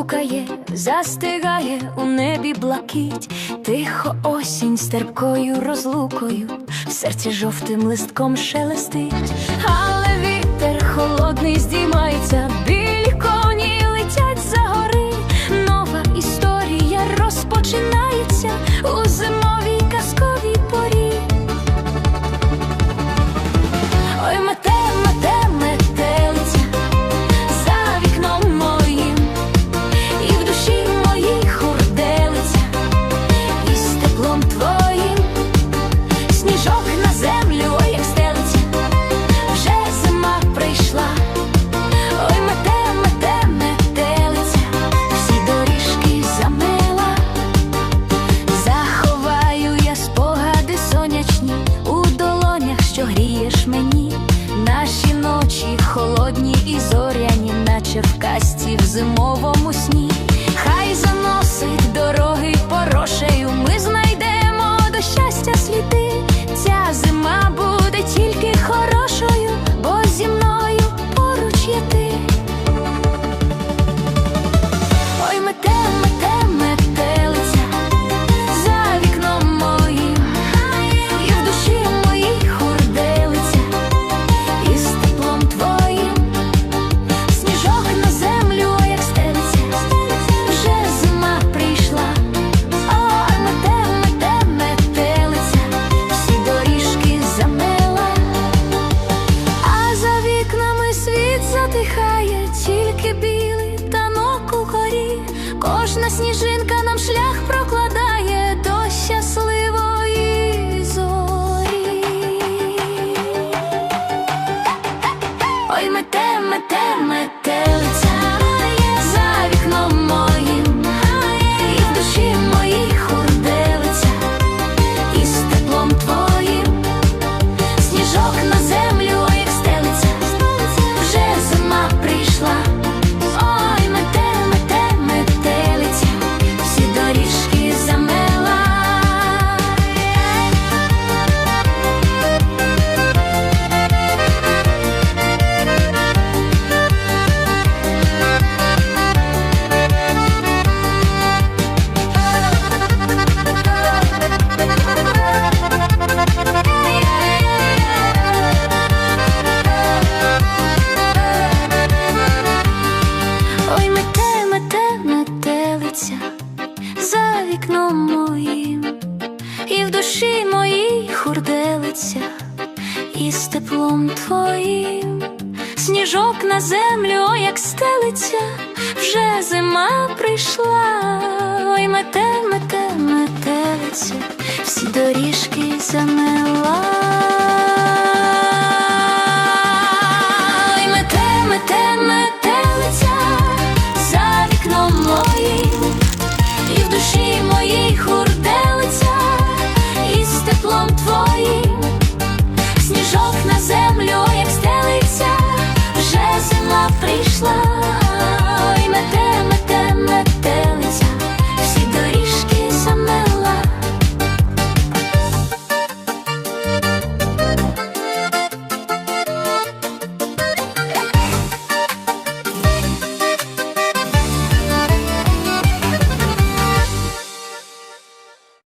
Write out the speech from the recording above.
стукає, застигає у небі блакить, тихо осінь з розлукою, в серці жовтим листком шелестить, але вітер холодний здіймається. даруєш мені наші ночі холодні і зоряні, наче в касті в зимовому сні. посміхає тільки білий танок у горі, кожна сніжинка нам шлях прокладає до щасливої зорі. Ой, метем, мете, метелиця моїм, і в душі моїй хурделиця, і з теплом твоїм, сніжок на землю, о, як стелиться, вже зима прийшла, ой мете, мете, метелиця, всі доріжки замела.